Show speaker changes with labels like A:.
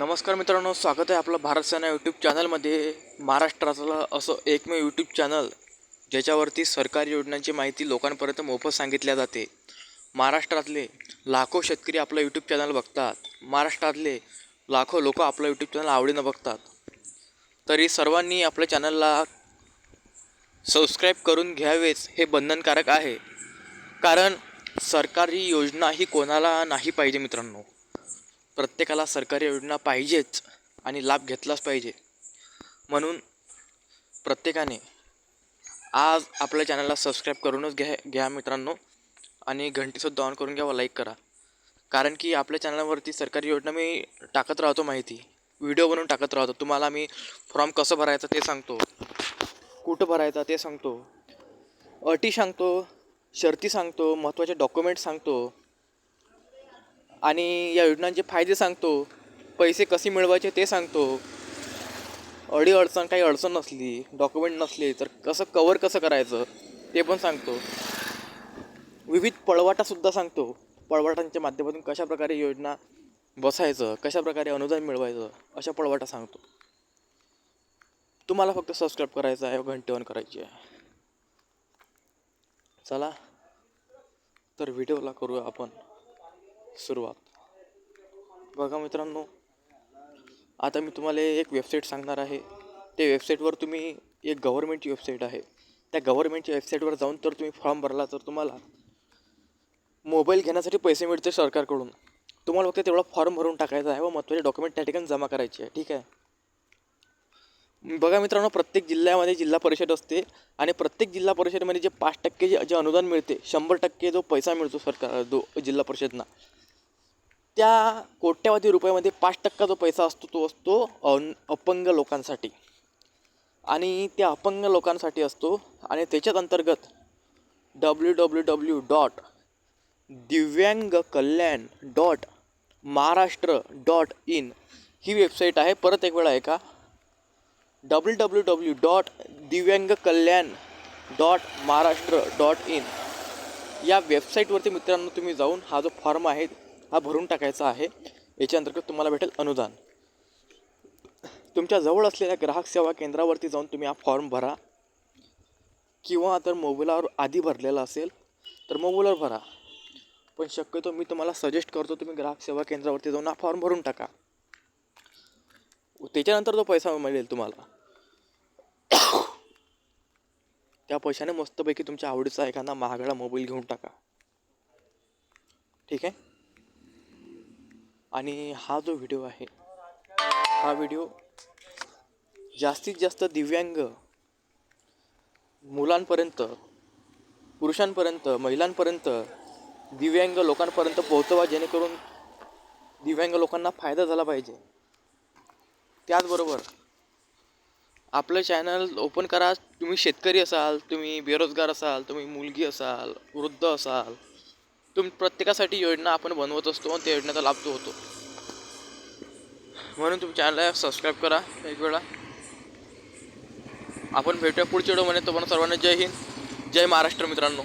A: नमस्कार मित्रांनो स्वागत आहे आपलं भारत सेना यूट्यूब चॅनलमध्ये महाराष्ट्रातलं असं एकमेव यूट्यूब चॅनल ज्याच्यावरती सरकारी योजनांची माहिती लोकांपर्यंत मोफत सांगितल्या जाते. महाराष्ट्रातले लाखो शेतकरी आपलं यूट्यूब चॅनल बघतात. महाराष्ट्रातले लाखो लोक आपलं यूट्यूब चॅनल आवडीनं बघतात. तरी सर्वांनी आपल्या चॅनलला सबस्क्राईब करून घ्यावेच हे बंधनकारक आहे. कारण सरकारी योजना ही कोणाला नाही पाहिजे मित्रांनो. प्रत्येकाला सरकारी योजना पाहिजेच आणि लाभ घेतलाच पाहिजे. म्हणून प्रत्येकाने आज आपल्या चॅनलला सबस्क्राईब करूनच घ्या घ्या मित्रांनो. आणि घंटीसुद्धा ऑन करून घ्यावा लाईक करा. कारण की आपल्या चॅनलवरती सरकारी योजना मी टाकत राहतो माहिती. व्हिडिओ बनवून टाकत राहतो. तुम्हाला मी फॉर्म कसं भरायचं ते सांगतो. कुठं भरायचा ते सांगतो. अटी सांगतो. शर्ती सांगतो. महत्त्वाचे डॉक्युमेंट सांगतो. आणि या योजनांचे फायदे सांगतो पैसे कसे मिळवायचे ते सांगतो. अडी अडचण काही अडचण नसली डॉक्युमेंट नसले तर कसं कवर कसं करायचं ते पण सांगतो. विविध पळवाटासुद्धा सांगतो. पळवाटांच्या माध्यमातून कशा प्रकारे योजना बसायचं कशाप्रकारे अनुदान मिळवायचं अशा पळवाटा सांगतो. तुम्हाला फक्त सबस्क्राईब करायचं आहे घंटे ऑन करायची आहे. चला तर व्हिडिओला करूया आपण. सुरुवात. बघा मित्रांनो आता मी तुम्हाला एक वेबसाईट सांगणार आहे. त्या वेबसाईटवर तुम्ही एक गव्हर्मेंटची वेबसाईट आहे. त्या गव्हर्मेंटच्या वेबसाईटवर जाऊन तर तुम्ही फॉर्म भरला तर तुम्हाला मोबाईल घेण्यासाठी पैसे मिळते सरकारकडून. तुम्हाला फक्त तेवढा फॉर्म भरून टाकायचा आहे व महत्त्वाचे डॉक्युमेंट त्या ठिकाणी जमा करायचे आहे. ठीक आहे? बघा मित्रांनो प्रत्येक जिल्ह्यामध्ये जिल्हा परिषद असते आणि प्रत्येक जिल्हा परिषदमध्ये जे पाच टक्के जे जे अनुदान मिळते शंभर टक्के जो पैसा मिळतो सरकार जो जिल्हा परिषदना. त्या कोट्यावधी रुपयामध्ये पाच टक्का जो पैसा असतो तो असतो अन अपंग लोकांसाठी. आणि त्या अपंग लोकांसाठी असतो आणि त्याच्याच अंतर्गत W W W dot Divyang Kalyan dot Maharashtra dot in he website आहे. परत एक वेळा आहे का W W W dot Divyang Kalyan dot Maharashtra dot in या वेबसाईटवरती मित्रांनो तुम्ही जाऊन हा जो फॉर्म आहे हा भरून टाकायचा आहे. याच्या अंतर्गत तुम्हाला भेटेल अनुदान. तुमच्या जवळ असलेल्या ग्राहक सेवा केंद्रावरती जाऊन तुम्ही हा फॉर्म भरा. किंवा तर मोबाईलवर आधी भरलेला असेल तर मोबाईलवर भरा. पण शक्यतो मी तुम्हाला सजेस्ट करतो तुम्ही ग्राहक सेवा केंद्रावरती जाऊन हा फॉर्म भरून टाका. त्याच्यानंतर तो पैसा मिळेल तुम्हाला त्या पैशाने मस्तपैकी तुमच्या आवडीचा एखादा महागडा मोबाईल घेऊन टाका. ठीक आहे? आणि हा जो व्हिडिओ आहे हा व्हिडिओ जास्तीत जास्त दिव्यांग मुलांपर्यंत पुरुषांपर्यंत महिलांपर्यंत दिव्यांग लोकांपर्यंत पोहोचवा जेणेकरून दिव्यांग लोकांना फायदा झाला पाहिजे. त्याचबरोबर आपलं चॅनल ओपन करा. तुम्ही शेतकरी असाल तुम्ही बेरोजगार असाल तुम्ही मुलगी असाल वृद्ध असाल तुम प्रत्येकासाठी योजना आपण बनवत असतो आणि त्या योजनेचा लाभ तो होतो. म्हणून तुम्ही चॅनलला सबस्क्राईब करा एक वेळा. आपण भेटूया पुढच्या व्हिडिओमध्ये तुम्हाला सर्वांना जय हिंद. जय महाराष्ट्र मित्रांनो.